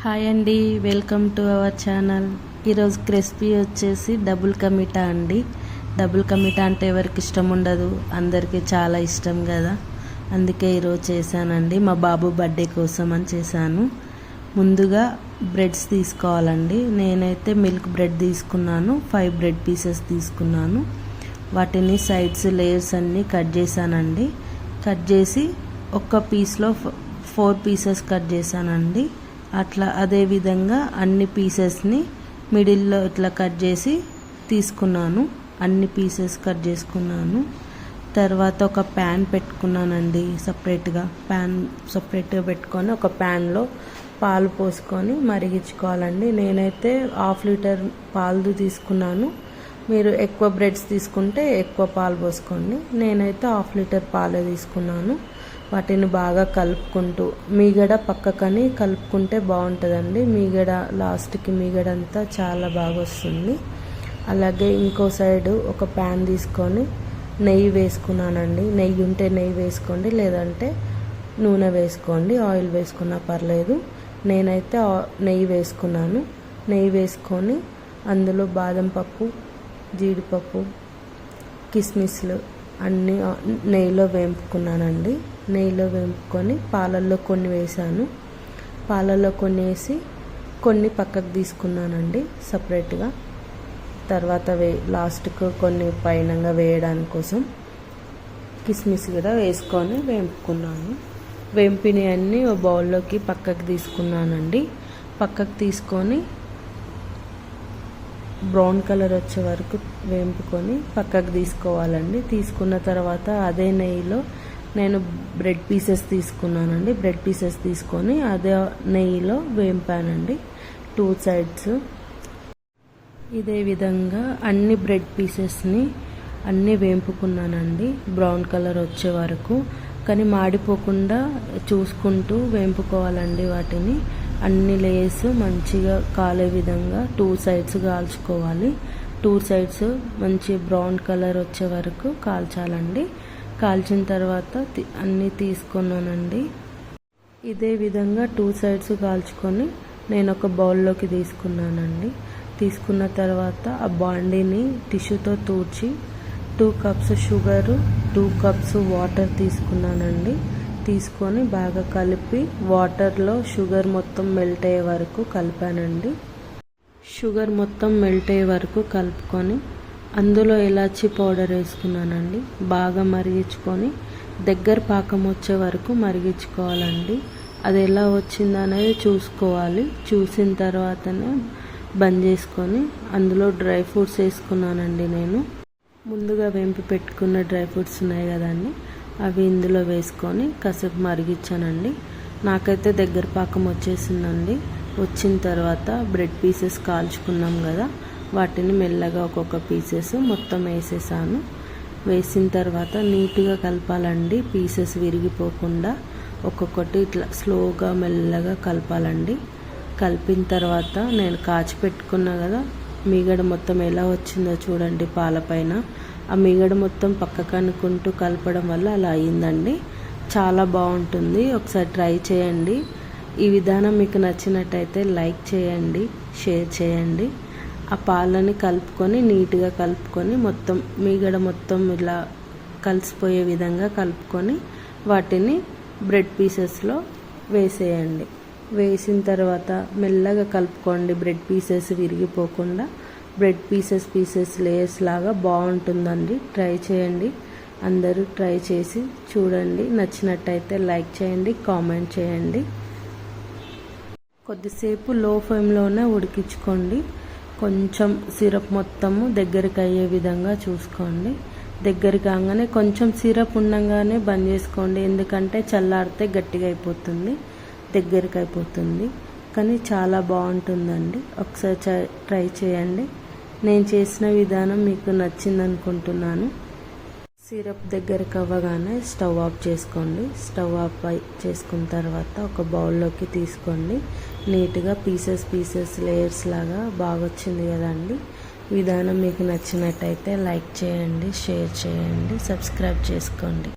Hi అండి welcome to our channel. ఈరోజు క్రెస్పీ వచ్చేసి డబుల్ కమిటా అండి. డబుల్ కమిటా అంటే ఎవరికి ఇష్టం ఉండదు అందరికీ చాలా ఇష్టం కదా. అందుకే ఈరోజు చేశానండి. మా బాబు బర్త్డే కోసం అని చేశాను. ముందుగా బ్రెడ్స్ తీసుకోవాలండి. నేనైతే మిల్క్ బ్రెడ్ తీసుకున్నాను ఫైవ్ బ్రెడ్ పీసెస్ తీసుకున్నాను. వాటిని సైడ్స్ లేయర్స్ అన్నీ కట్ చేశానండి. కట్ చేసి ఒక్క పీస్లో ఫోర్ పీసెస్ కట్ చేశానండి. అట్లా అదే విధంగా అన్ని పీసెస్ని మిడిల్లో ఇట్లా కట్ చేసి తీసుకున్నాను. అన్ని పీసెస్ కట్ చేసుకున్నాను. తర్వాత ఒక ప్యాన్ పెట్టుకున్నానండి సపరేట్గా ప్యాన్ సపరేట్గా పెట్టుకొని ఒక ప్యాన్లో పాలు పోసుకొని మరిగించుకోవాలండి. నేనైతే హాఫ్ లీటర్ పాలు తీసుకున్నాను. మీరు ఎక్కువ బ్రెడ్స్ తీసుకుంటే ఎక్కువ పాలు పోసుకోండి. నేనైతే హాఫ్ లీటర్ పాలే తీసుకున్నాను. వాటిని బాగా కలుపుకుంటూ మీగడ పక్కకని కలుపుకుంటే బాగుంటుందండి. మీగడ లాస్ట్కి మీగడ అంతా చాలా బాగా వస్తుంది అలాగే ఇంకో సైడు ఒక ప్యాన్ తీసుకొని నెయ్యి వేసుకున్నానండి. నెయ్యి ఉంటే నెయ్యి వేసుకోండి లేదంటే నూనె వేసుకోండి ఆయిల్ వేసుకున్నా పర్లేదు. నేనైతే నెయ్యి వేసుకున్నాను. నెయ్యి వేసుకొని అందులో బాదం పప్పు జీడిపప్పు కిస్మిస్లు అన్నీ నెయ్యిలో వేపుకున్నానండి. నెయ్యిలో వేపుకొని పాలల్లో కొన్ని వేసాను పాలల్లో కొన్ని వేసి కొన్ని పక్కకు తీసుకున్నానండి సపరేట్గా. తర్వాత వే లాస్ట్కు కొన్ని పైనంగా వేయడానికి కోసం కిస్మిస్ కూడా వేసుకొని వేపుకున్నాను. వేంపినవన్నీ ఓ బౌల్లోకి పక్కకు తీసుకున్నానండి. పక్కకు తీసుకొని బ్రౌన్ కలర్ వచ్చే వరకు వేంపుకొని పక్కకు తీసుకోవాలండి. తీసుకున్న తర్వాత అదే నెయ్యిలో నేను బ్రెడ్ పీసెస్ తీసుకున్నానండి. బ్రెడ్ పీసెస్ తీసుకొని అదే నెయ్యిలో వేంపానండి. Two sides. ఇదే విధంగా అన్ని బ్రెడ్ పీసెస్ని అన్నీ వేంపుకున్నానండి. బ్రౌన్ కలర్ వచ్చే వరకు. కానీ మాడిపోకుండా చూసుకుంటూ వేంపుకోవాలండి వాటిని. అన్ని లేయర్స్ మంచిగా కాలే విధంగా టూ సైడ్స్ కాల్చుకోవాలి. టూ సైడ్స్ మంచి బ్రౌన్ కలర్ వచ్చే వరకు కాల్చాలండి. కాల్చిన తర్వాత అన్నీ తీసుకున్నానండి. ఇదే విధంగా టూ సైడ్స్ కాల్చుకొని నేను ఒక బౌల్లోకి తీసుకున్నానండి. తీసుకున్న తర్వాత ఆ బాండీని టిష్యూతో తూర్చి two cups sugar two cups water తీసుకున్నానండి. తీసుకొని బాగా కలిపి వాటర్లో షుగర్ మొత్తం మెల్ట్ అయ్యే వరకు కలిపానండి. షుగర్ మొత్తం మెల్ట్ అయ్యే వరకు కలుపుకొని అందులో ఇలాచీ పౌడర్ వేసుకున్నానండి. బాగా మరిగించుకొని దగ్గర పాకం వచ్చే వరకు మరిగించుకోవాలండి. అది ఎలా వచ్చింది అనేది చూసుకోవాలి. చూసిన తర్వాతనే బంద్ చేసుకొని అందులో డ్రై ఫ్రూట్స్ వేసుకున్నానండి నేను. ముందుగా వేంపి పెట్టుకున్న డ్రై ఫ్రూట్స్ ఉన్నాయి కదండి. అవి ఇందులో వేసుకొని కాసేపు మరిగించానండి. నాకైతే దగ్గర పాకం వచ్చేసిందండి. వచ్చిన తర్వాత బ్రెడ్ పీసెస్ కాల్చుకున్నాం కదా వాటిని మెల్లగా ఒక్కొక్క పీసెస్ మొత్తం వేసేసాను. వేసిన తర్వాత నీట్గా కలపాలండి పీసెస్ విరిగిపోకుండా ఒక్కొక్కటి ఇట్లా స్లోగా మెల్లగా కలపాలండి. కలిపిన తర్వాత నేను కాచి పెట్టుకున్నా కదా మీగడ మొత్తం ఎలా వచ్చిందో చూడండి పాలపైన ఆ మిగడ మొత్తం పక్కకు అనుకుంటూ కలపడం వల్ల అలా అయిందండి. చాలా బాగుంటుంది. ఒకసారి ట్రై చేయండి. ఈ విధానం మీకు నచ్చినట్టయితే లైక్ చేయండి షేర్ చేయండి. ఆ పాలని కలుపుకొని నీట్గా కలుపుకొని మొత్తం మీగడ మొత్తం ఇలా కలిసిపోయే విధంగా కలుపుకొని వాటిని బ్రెడ్ పీసెస్లో వేసేయండి. వేసిన తర్వాత మెల్లగా కలుపుకోండి. బ్రెడ్ పీసెస్ విరిగిపోకుండా బ్రెడ్ పీసెస్ పీసెస్ లేయర్స్ లాగా బాగుంటుందండి. ట్రై చేయండి. అందరూ ట్రై చేసి చూడండి. నచ్చినట్టయితే లైక్ చేయండి కామెంట్ చేయండి. కొద్దిసేపు లో ఫ్లేమ్లోనే ఉడికించుకోండి. కొంచెం సిరప్ మొత్తము దగ్గరికి అయ్యే విధంగా చూసుకోండి. దగ్గర కాగానే కొంచెం సిరప్ ఉండగానే బంద్ చేసుకోండి. ఎందుకంటే చల్లారితే గట్టిగా అయిపోతుంది దగ్గరికి అయిపోతుంది. కానీ చాలా బాగుంటుందండి. ఒకసారి ట్రై చేయండి. నేను చేసిన విధానం మీకు నచ్చింది అనుకుంటున్నాను సిరప్ దగ్గరకు అవ్వగానే స్టవ్ ఆఫ్ చేసుకోండి. స్టవ్ ఆఫ్ చేసుకున్న తర్వాత ఒక బౌల్లోకి తీసుకోండి. నీట్గా పీసెస్ పీసెస్ లేయర్స్ లాగా బాగా వచ్చింది కదండి. విధానం మీకు నచ్చినట్టయితే లైక్ చేయండి షేర్ చేయండి సబ్స్క్రైబ్ చేసుకోండి.